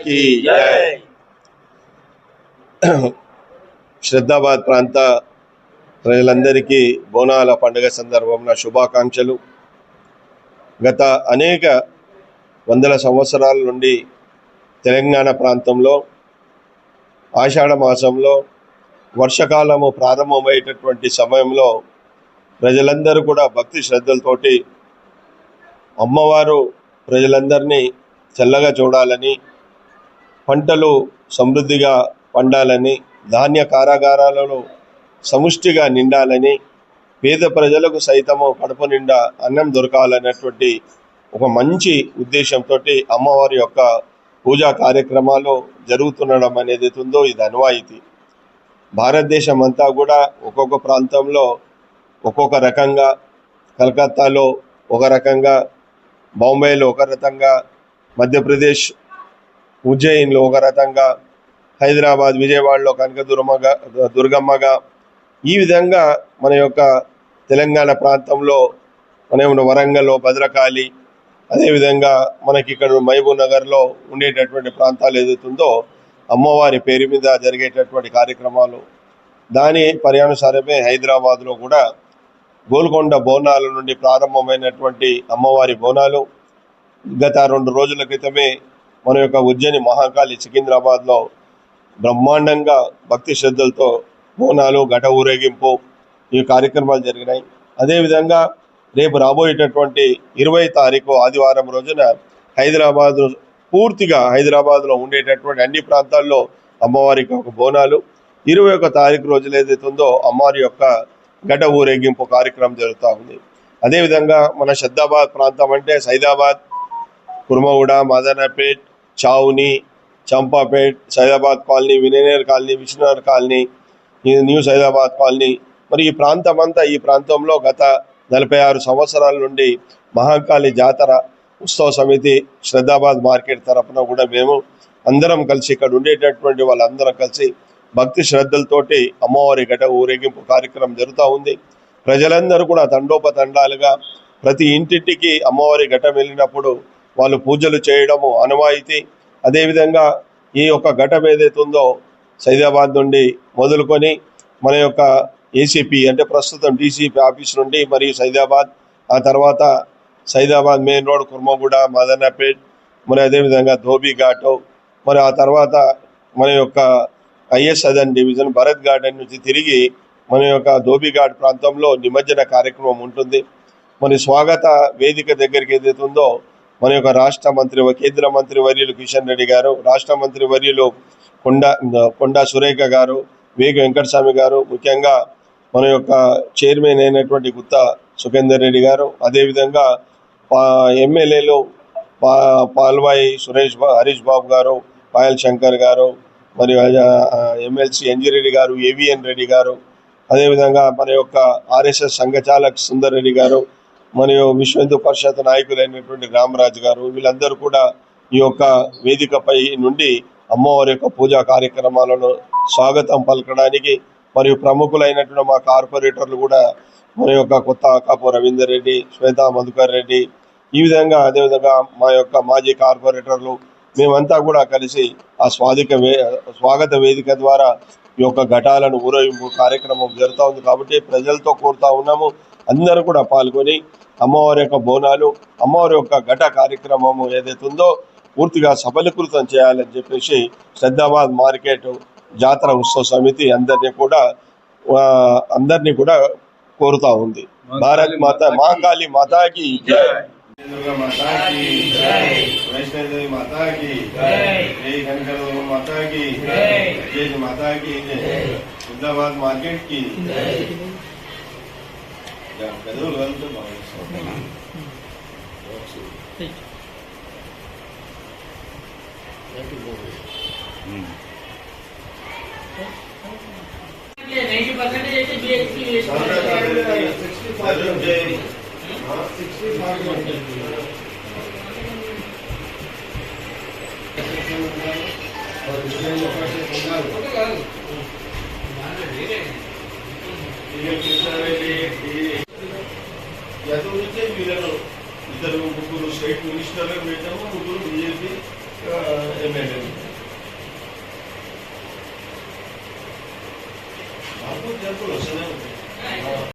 కి శ్రద్ధాబాద్ ప్రాంత ప్రజలందరికీ బోనాల పండుగ సందర్భంలో శుభాకాంక్షలు. గత అనేక వందల సంవత్సరాల నుండి తెలంగాణ ప్రాంతంలో ఆషాఢ మాసంలో వర్షకాలము ప్రారంభమయ్యేటటువంటి సమయంలో ప్రజలందరూ కూడా భక్తి శ్రద్ధలతోటి అమ్మవారు ప్రజలందరినీ చల్లగా చూడాలని పంటలు సమృద్ధిగా పండాలని ధాన్య కారాగారాలలో సముష్టిగా నిండాలని పేద ప్రజలకు సైతము కడుపు నిండా అన్నం దొరకాలనేటువంటి ఒక మంచి ఉద్దేశంతో అమ్మవారి యొక్క పూజా కార్యక్రమాలు జరుగుతుండడం అనేది ఉందో ఇది అనువాయితీ. భారతదేశం అంతా కూడా ఒక్కొక్క ప్రాంతంలో ఒక్కొక్క రకంగా కలకత్తాలో ఒక రకంగా బాంబేలో ఒక రకంగా మధ్యప్రదేశ్ ఉజ్జయిన్లో ఒక రకంగా హైదరాబాద్ విజయవాడలో కనకదుర్మగా దుర్గమ్మగా. ఈ విధంగా మన యొక్క తెలంగాణ ప్రాంతంలో మన ఉన్న వరంగల్లో భద్రకాళి అదేవిధంగా మనకి ఇక్కడ మహబూబ్ నగర్లో ఉండేటటువంటి ప్రాంతాలు ఏదైతుందో అమ్మవారి పేరు మీద జరిగేటటువంటి కార్యక్రమాలు. దాని పర్యానుసారమే హైదరాబాద్లో కూడా గోల్కొండ బోనాల నుండి ప్రారంభమైనటువంటి అమ్మవారి బోనాలు. గత రెండు రోజుల క్రితమే మన యొక్క ఉజ్జయిని మహాకాళి సికింద్రాబాద్లో బ్రహ్మాండంగా భక్తి శ్రద్ధలతో బోనాలు ఘట ఊరేగింపు ఈ కార్యక్రమాలు జరిగినాయి. అదేవిధంగా రేపు రాబోయేటటువంటి ఇరవై తారీఖు ఆదివారం రోజున హైదరాబాద్ పూర్తిగా హైదరాబాద్లో ఉండేటటువంటి అన్ని ప్రాంతాల్లో అమ్మవారికి ఒక బోనాలు. ఇరవై ఒక తారీఖు రోజులు ఏదైతే ఉందో అమ్మవారి యొక్క ఘట ఊరేగింపు కార్యక్రమం జరుగుతూ ఉంది. అదేవిధంగా మన శద్దాబాద్ ప్రాంతం అంటే Saidabad Kurmaguda Madanapet Chawni Champapet Saidabad colony Vinayanagar colony Vishnunagar colony new Saidabad colony. మరి ఈ ప్రాంతం అంతా ఈ ప్రాంతంలో గత నలభై ఆరు సంవత్సరాల నుండి మహాకాళి జాతర ఉత్సవ సమితి శ్రద్ధాబాద్ మార్కెట్ తరఫున కూడా మేము అందరం కలిసి ఇక్కడ ఉండేటటువంటి వాళ్ళందరం కలిసి భక్తి శ్రద్ధలతోటి అమ్మవారి గట ఊరేగింపు కార్యక్రమం జరుగుతూ ఉంది. ప్రజలందరూ కూడా తండోపతండాలుగా ప్రతి ఇంటింటికి అమ్మవారి ఘటం వెళ్ళినప్పుడు వాళ్ళు పూజలు చేయడము అనువాయితీ. అదేవిధంగా ఈ యొక్క ఘటం ఏదైతే ఉందో సైదాబాద్ నుండి మొదలుకొని మన యొక్క ఏసీపీ అంటే ప్రస్తుతం డీసీపీ ఆఫీస్ నుండి మరియు సైదాబాద్ ఆ తర్వాత సైదాబాద్ మెయిన్ రోడ్ కుర్మగూడ మదనపేట్ మరి అదేవిధంగా ధోబీ ఘాట్ మరి ఆ తర్వాత మన యొక్క IS Sadan division Bharat garden నుంచి తిరిగి మన యొక్క ధోబీ ఘాట్ ప్రాంతంలో నిమజ్జన కార్యక్రమం ఉంటుంది. మరి స్వాగత వేదిక దగ్గరికి ఏదైతే ఉందో మన యొక్క రాష్ట్ర మంత్రి కేంద్ర మంత్రి వర్యులు కిషన్ రెడ్డి గారు రాష్ట్ర మంత్రి వర్యులు కొండా కొండా సురేఖ గారు వేగ వెంకటస్వామి గారు ముఖ్యంగా మన యొక్క చైర్మన్ అయినటువంటి గుత్త సుఖేందర్ రెడ్డి గారు అదేవిధంగా ఎమ్మెల్యేలు పా పాల్వాయి సురేష్ బా హరీష్ బాబు గారు పాయల్ శంకర్ గారు మరియు ఎమ్మెల్సీ ఎన్జిరెడ్డి గారు ఏవిఎన్ రెడ్డి గారు అదేవిధంగా మన యొక్క ఆర్ఎస్ఎస్ సంఘచాలక్ సుందర్ రెడ్డి గారు మరియు విశ్వ హిందూ పరిషత్ నాయకులైనటువంటి రామరాజు గారు వీళ్ళందరూ కూడా ఈ యొక్క వేదికపై నుండి అమ్మవారి యొక్క పూజా కార్యక్రమాలను స్వాగతం పలకడానికి మరియు ప్రముఖులైనటువంటి మా కార్పొరేటర్లు కూడా మన యొక్క కొత్త కాపు రవీందర్ రెడ్డి శ్వేతా మధుకర్ రెడ్డి ఈ విధంగా అదేవిధంగా మా యొక్క మాజీ కార్పొరేటర్లు మేమంతా కూడా కలిసి ఆ స్వాదిక వే స్వాగత వేదిక ద్వారా ఈ యొక్క ఘటాలను ఊరేగింపు కార్యక్రమం జరుగుతూ ఉంది కాబట్టి ప్రజలతో కోరుతా ఉన్నాము. అందరూ కూడా పాల్గొని అమ్మవారి యొక్క బోనాలు అమ్మవారి యొక్క ఘట కార్యక్రమము ఏదైతే ఉందో పూర్తిగా సఫలీకృతం చేయాలని చెప్పేసి శ్రద్ధాబాద్ మార్కెట్ జాతర ఉత్సవ సమితి అందరినీ కూడా అందరినీ కూడా కోరుతా ఉంది. భారత్ మాత మహాకాళి మాతాకి दुर्गा माता की वैष्णव देवी माता की जय। घनकर दुर्गा माता की जय। माता की जय। अहमदाबाद मार्केट की नई परसेंटेज तो अच्छा अच्छा। हम्म। जैसे बी एस सी గతం నుంచే వీళ్ళను ఇద్దరు ముగ్గురు స్టేట్ మినిస్టర్లు పెట్టాము ముగ్గురు బీజేపీ ఎమ్మెల్యేలు మాకు జరుపులు వస్తూనే ఉంటాయి